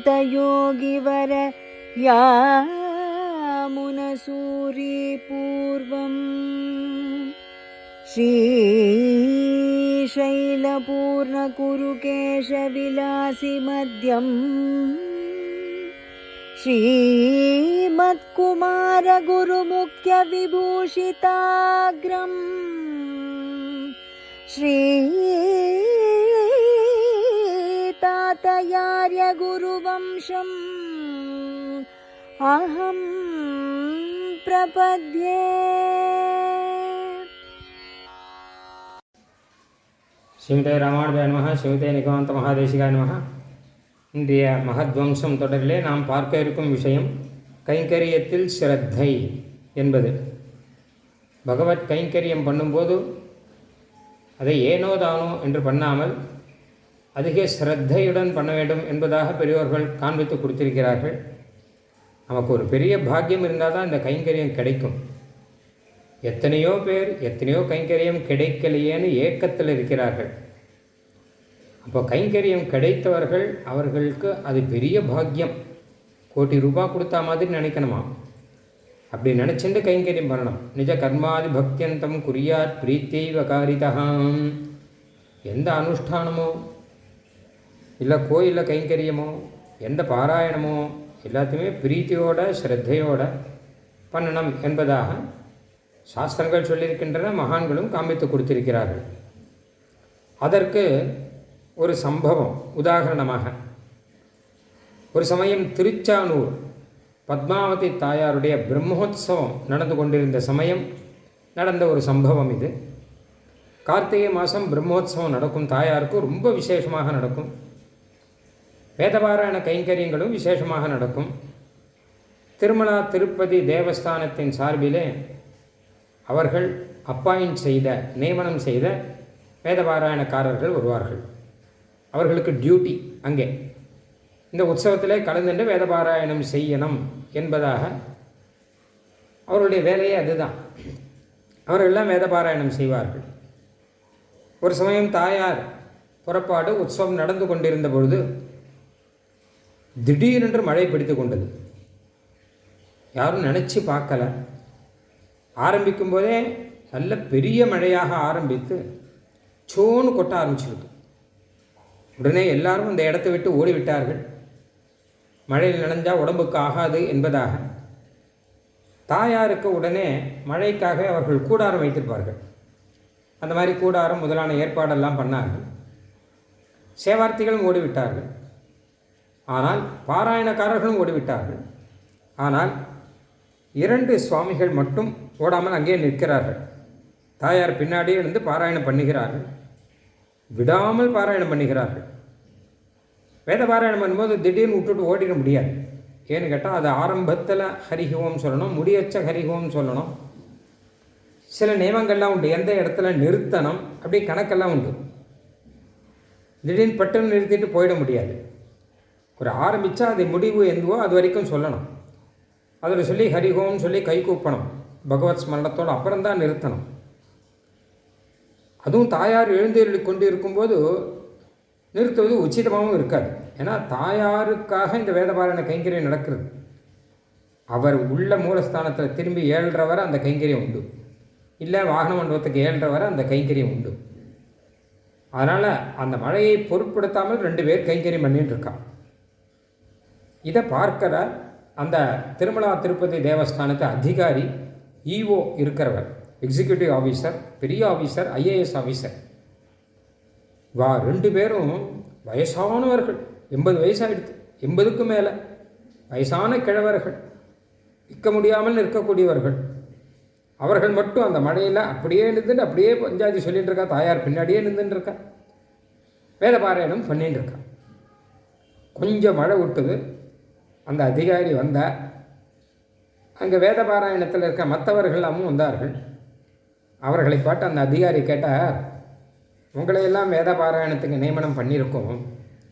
श्रीनाथयोगिवर श्रीनाथयोगिवरयामुनसूरिपूर्वम् श्रीशैलपूर्णकुरुकेशविलासिमध्यम् श्री श्रीमत्कुमारगुरुमुख्यविभूषिताग्रम् श्रीतातयार्यगुरुवंशम् अहं प्रपद्ये ஸ்ரீமதே ராமானுஜாய நமக சிவதே நிகமாந்த மகாதேசிகாய நமக இன்றைய மகத்வம்சம் தொடரிலே நாம் பார்க்க இருக்கும் விஷயம் கைங்கரியத்தில் ஸ்ரத்தை என்பது. பகவத் கைங்கரியம் பண்ணும்போது அதை ஏனோ தானோ என்று பண்ணாமல் அதிக ஸ்ரத்தையுடன் பண்ண வேண்டும் என்பதாக பெரியோர்கள் காண்பித்து கொடுத்திருக்கிறார்கள். நமக்கு ஒரு பெரிய பாக்கியம் இருந்தால் தான் இந்த கைங்கரியம் கிடைக்கும். எத்தனையோ பேர் எத்தனையோ கைங்கரியம் கிடைக்கலையேன்னு ஏக்கத்தில் இருக்கிறார்கள். அப்போ கைங்கரியம் கிடைத்தவர்கள் அவர்களுக்கு அது பெரிய பாக்கியம். கோடி ரூபாய் கொடுத்தா மாதிரி நினைக்கணுமா? அப்படி நினச்சிட்டு கைங்கரியம் பண்ணணும். நிஜ கர்மாதி பக்தியந்தம் குறியாத் பிரீத்தெய்வ காரிதகாம் எந்த அனுஷ்டானமோ? இல்லை கோயிலில் கைங்கரியமோ எந்த பாராயணமோ? எல்லாத்தையுமே பிரீத்தியோட ஸ்ரத்தையோட பண்ணணும் என்பதாக சாஸ்திரங்கள் சொல்லியிருக்கின்றன மகான்களும் காமித்து கொடுத்திருக்கிறார்கள். அதற்கு ஒரு சம்பவம் உதாரணமாக. ஒரு சமயம் திருச்சானூர் பத்மாவதி தாயாருடைய பிரம்மோத்சவம் நடந்து கொண்டிருந்த சமயம் நடந்த ஒரு சம்பவம் இது. கார்த்திகை மாதம் பிரம்மோத்சவம் நடக்கும் தாயாருக்கு ரொம்ப விசேஷமாக நடக்கும். வேதபாராயண கைங்கரியங்களும் விசேஷமாக நடக்கும். திருமலா திருப்பதி தேவஸ்தானத்தின் சார்பிலே அவர்கள் அப்பாயிண்ட் செய்த நியமனம் செய்த வேதபாராயணக்காரர்கள் வருவார்கள். அவர்களுக்கு டியூட்டி அங்கே. இந்த உற்சவத்தில் கலந்துட்டு வேதபாராயணம் செய்யணும் என்பதாக அவருடைய வேலையே அதுதான். அவர்களெல்லாம் வேதபாராயணம் செய்வார்கள். ஒரு சமயம் தாயார் புறப்பாடு உற்சவம் நடந்து கொண்டிருந்த பொழுது திடீரென்று மழை பிடித்து கொண்டது. யாரும் நினச்சி பார்க்கல. ஆரம்பிக்கும் போதே நல்ல பெரிய மழையாக ஆரம்பித்து சோன்னு கொட்ட ஆரம்பிச்சிருக்கு உடனே எல்லாரும் அந்த இடத்தை விட்டு ஓடிவிட்டார்கள். மழையில் நனைஞ்சால் உடம்புக்கு ஆகாது என்பதாக. தாயாருக்கு உடனே மழைக்காக அவர்கள் கூடாரம் வைத்திருப்பார்கள். அந்த மாதிரி கூடாரம் முதலான ஏற்பாடெல்லாம் பண்ணார்கள். சேவார்த்திகளும் ஓடிவிட்டார்கள். ஆனால் பாராயணக்காரர்களும் ஓடிவிட்டார்கள். ஆனால் இரண்டு சுவாமிகள் மட்டும் ஓடாமல் அங்கே நிற்கிறார்கள். தாயார் பின்னாடியே இருந்து பாராயணம் பண்ணுகிறார்கள். விடாமல் பாராயணம் பண்ணுகிறார்கள். வேத பாராயணம் பண்ணும்போது திடீர்னு விட்டுட்டு ஓடிட முடியாது. ஏன்னு கேட்டால் அது ஆரம்பத்தில் ஹரிஹோம் சொல்லணும் முடியச்ச ஹரிஹோம் சொல்லணும். சில நியமங்கள்லாம் உண்டு. எந்த இடத்துல நிறுத்தணும் அப்படி கணக்கெல்லாம் உண்டு. திடீர்னு பட்டுன்னு நிறுத்திட்டு போயிட முடியாது. ஒரு ஆரம்பித்தா அது முடிவு எதுவோ அது வரைக்கும் சொல்லணும். அதில் சொல்லி ஹரிஹோம்னு சொல்லி கை கூப்பணும். பகவத் ஸ்மரணத்தோடு அப்புறம் தான் நிறுத்தணும். அதுவும் தாயார் எழுந்தேறி கொண்டு இருக்கும்போது நிறுத்துவது உச்சிதமாகவும் இருக்காது. ஏன்னா தாயாருக்காக இந்த வேதபாராயண கைங்கரியம் நடக்கிறது. அவர் உள்ள மூலஸ்தானத்தில் திரும்பி ஏழ்ற வரை அந்த கைங்கரியம் உண்டு. இல்லை வாகன மண்டபத்துக்கு ஏழ்ற வரை அந்த கைங்கரியம் உண்டு. அதனால் அந்த மழையை பொருட்படுத்தாமல் ரெண்டு பேர் கைங்கரியம் பண்ணிட்டு இருக்கான். இதை பார்க்கிற அந்த திருமலா திருப்பதி தேவஸ்தானத்து அதிகாரி இஓ இருக்கிறவர் எக்ஸிக்யூட்டிவ் ஆஃபீஸர் பெரிய ஆஃபீஸர் ஐஏஎஸ் ஆஃபீஸர் வா ரெண்டு பேரும் வயசானவர்கள். எண்பது வயசாகிடுது எண்பதுக்கு மேலே. வயசான கிழவர்கள். நிற்க முடியாமல் நிற்கக்கூடியவர்கள். அவர்கள் மட்டும் அந்த மழையில் அப்படியே நின்றுட்டு அப்படியே பஞ்சாயத்து சொல்லிகிட்டு இருக்கா தாயார் பின்னாடியே நின்றுட்டு இருக்கா வேத பாராயணம் பண்ணிட்டு இருக்கா கொஞ்சம் மழை விட்டுது. அந்த அதிகாரி வந்தார் அங்கே வேத பாராயணத்தில் இருக்க மற்றவர்களாமும் வந்தார்கள். அவர்களை பார்த்து அந்த அதிகாரி கேட்டார் உங்களையெல்லாம் வேத பாராயணத்துக்கு நியமனம் பண்ணியிருக்கோம்.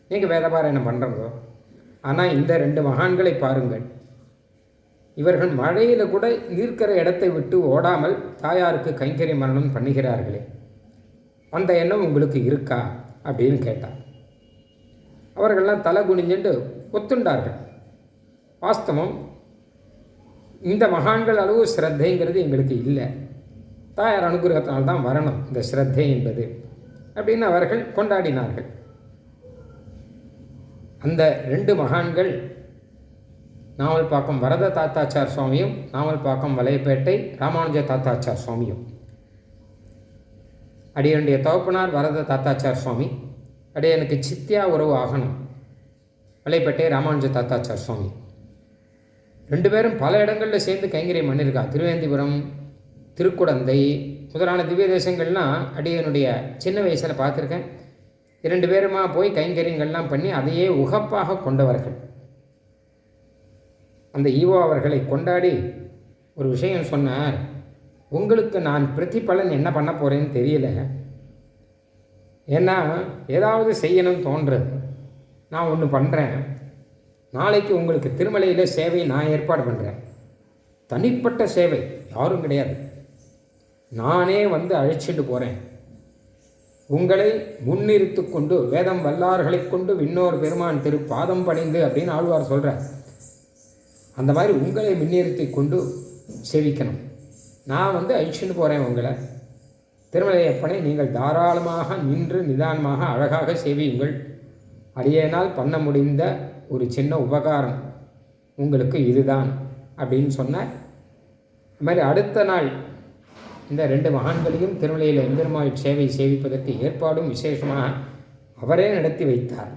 நீங்கள் வேதபாராயணம் பாராயணம் ஆனால் இந்த ரெண்டு மகான்களை பாருங்கள். இவர்கள் மழையில் கூட இருக்கிற இடத்தை விட்டு ஓடாமல் தாயாருக்கு கைங்கறி மரணம் பண்ணுகிறார்களே. அந்த எண்ணம் உங்களுக்கு இருக்கா? அப்படின்னு கேட்டார். அவர்கள்லாம் தலை குனிஞ்சுட்டு ஒத்துண்டார்கள். வாஸ்தவம் இந்த மகான்கள் அளவு ஸ்ரத்தைங்கிறது எங்களுக்கு இல்லை. தாயார் அனுகிரகத்தினால்தான் வரணும் இந்த ஸ்ரத்தை என்பது. அப்படின்னு அவர்கள் கொண்டாடினார்கள். அந்த ரெண்டு மகான்கள் நாவல்பாக்கம் வரத தாத்தாச்சார் சுவாமியும் நாவல்பாக்கம் வலையப்பேட்டை ராமானுஜ தாத்தாச்சார் சுவாமியும். அடியனுடைய தகப்பனார் வரத தாத்தாச்சார் சுவாமி. அடியனுக்கு சித்தியா உறவு ஆகணும். வலைப்பேட்டை ராமானுஜ தாத்தாச்சார் சுவாமி. ரெண்டு பேரும் பல இடங்களில் சேர்ந்து கைங்கரியம் பண்ணியிருக்கா திருவேந்திபுரம் திருக்குடந்தை முதலான திவ்ய தேசங்கள்லாம் அடியனுடைய சின்ன வயசில் பார்த்துருக்கேன். இரண்டு பேருமா போய் கைங்கரியங்கள்லாம் பண்ணி அதையே உகப்பாக கொண்டவர்கள். அந்த ஈவோ அவர்களை கொண்டாடி ஒரு விஷயம் சொன்னார். உங்களுக்கு நான் பிரதிபலன் என்ன பண்ண போகிறேன்னு தெரியல. ஏன்னா ஏதாவது செய்யணும்னு தோன்றது. நான் ஒன்று பண்ணுறேன் நாளைக்கு உங்களுக்கு திருமலையில் சேவை நான் ஏற்பாடு பண்ணுறேன் தனிப்பட்ட சேவை யாரும் கிடையாது. நானே வந்து அழைச்சிட்டு போகிறேன் உங்களை முன்னிறுத்து கொண்டு வேதம் வல்லார்களை கொண்டு விண்ணோர் பெருமான் திரு பாதம் பணிந்து அப்படின்னு ஆழ்வார் சொல்கிறார் அந்த மாதிரி உங்களை முன்னிறுத்தி கொண்டு சேவிக்கணும். நான் வந்து அழிச்சுன்னு போகிறேன் உங்களை. திருமலையப்பனை நீங்கள் தாராளமாக நின்று நிதானமாக அழகாக சேவியுங்கள். அடியேனால் பண்ண முடிந்த ஒரு சின்ன உபகாரம் உங்களுக்கு இதுதான் அப்படின்னு சொன்னார். அது மாதிரி அடுத்த நாள் இந்த ரெண்டு மகான்களையும் திருமலையில் எம்பெருமாள் சேவை சேவிப்பதற்கு ஏற்பாடும் விசேஷமாக அவரே நடத்தி வைத்தார்.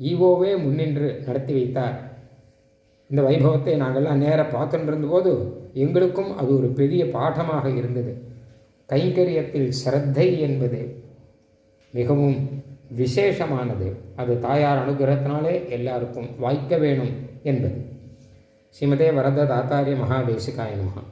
ஈவோவே முன்னின்று நடத்தி வைத்தார். இந்த வைபவத்தை நாங்கள்லாம் நேராக பார்த்துட்டு இருந்தபோது எங்களுக்கும் அது ஒரு பெரிய பாடமாக இருந்தது. கைங்கரியத்தில் சிரத்தை என்பது மிகவும் விசேஷமானது. அது தாயார் அனுகிரகத்தினாலே எல்லாருக்கும் வாய்க்க வேணும் என்பது. ஸ்ரீமதே வரத தாத்தாரிய மகாதேசிகாய மகா